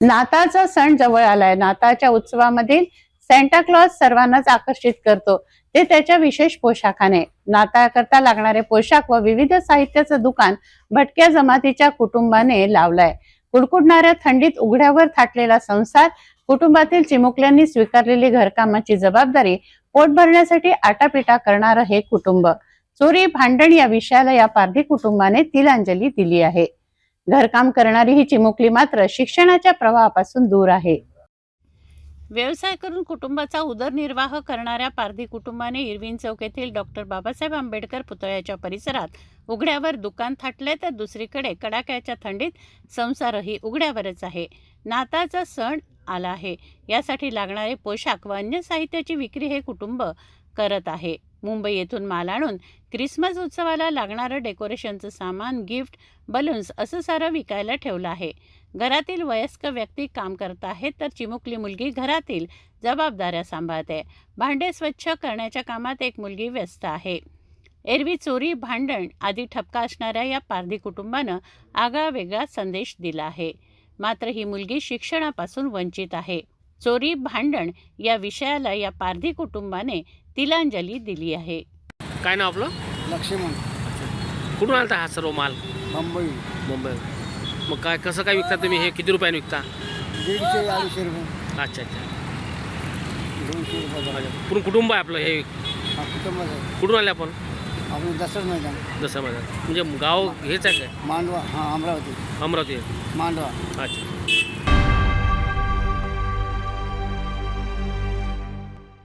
नाताळचा सण जवळ आलाय. नाताळच्या उत्सवामधील सेंटा क्लॉज सर्वांनाच आकर्षित करतो. ते त्याच्या विशेष पोशाखाने. नाताळकरता लागणारे पोशाख व विविध साहित्याचं दुकान भटक्या जमातीच्या कुटुंबाने लावलंय. कुडकुडणाऱ्या थंडीत उघड्यावर थाटलेला संसार कुटुंबातील चिमुकल्यांनी स्वीकारलेली घरकामाची जबाबदारी पोट भरण्यासाठी आटापिटा करणारं हे कुटुंब. चोरी भांडण या विषयाला या पारधी कुटुंबाने तिलांजली दिली आहे. घरकाम करणारी ही चिमुकली मात्र शिक्षणाच्या प्रवाहापासून दूर आहे. व्यवसाय करून कुटुंबाचा उदरनिर्वाह करणाऱ्या पारधी कुटुंबाने इरविन चौक येथील डॉक्टर बाबासाहेब आंबेडकर पुतळ्याच्या परिसरात उघड्यावर दुकान थाटले तर दुसरीकडे कडाक्याच्या थंडीत संसारही उघड्यावरच आहे. नाताचा सण आला आहे. यासाठी लागणारे पोशाख व अन्य साहित्याची विक्री हे कुटुंब करत आहे. मुंबई येथून माल आणून क्रिसमस उत्सवाला लागणारं डेकोरेशनचं सामान गिफ्ट बलून्स असं सारं विकायला ठेवलं आहे. घरातील वयस्क व्यक्ती काम करत आहेत तर चिमुकली मुलगी घरातील जबाबदाऱ्या सांभाळते. भांडे स्वच्छ करण्याच्या कामात एक मुलगी व्यस्त आहे. एरवी चोरी भांडण आदी ठपका असणाऱ्या या पारधी कुटुंबानं आगळा वेगळा संदेश दिला आहे. मात्र ही मुलगी शिक्षणापासून वंचित आहे. चोरी भांडण या विषयाला या पारधी कुटुंबाने तिलांजली दिली आहे. काय नाव आपलं? लक्ष्मण. कुठून आलता हा सर्व माल? मुंबई. मुंबई. मग काय कसं काय विकता तुम्ही? हे किती रुपयाने विकता? दीडशे अडीचशे रुपये. अच्छा अच्छा. दोनशे रुपये. पूर्ण कुटुंब आहे आपलं हे? हा कुटुंबाचं कुठून आले आपण? आपण दसरा मैदान. जसं माझं म्हणजे गाव हेच आहे काय? मांडवा. हां अमरावती. अमरावती. मांडवा. अच्छा.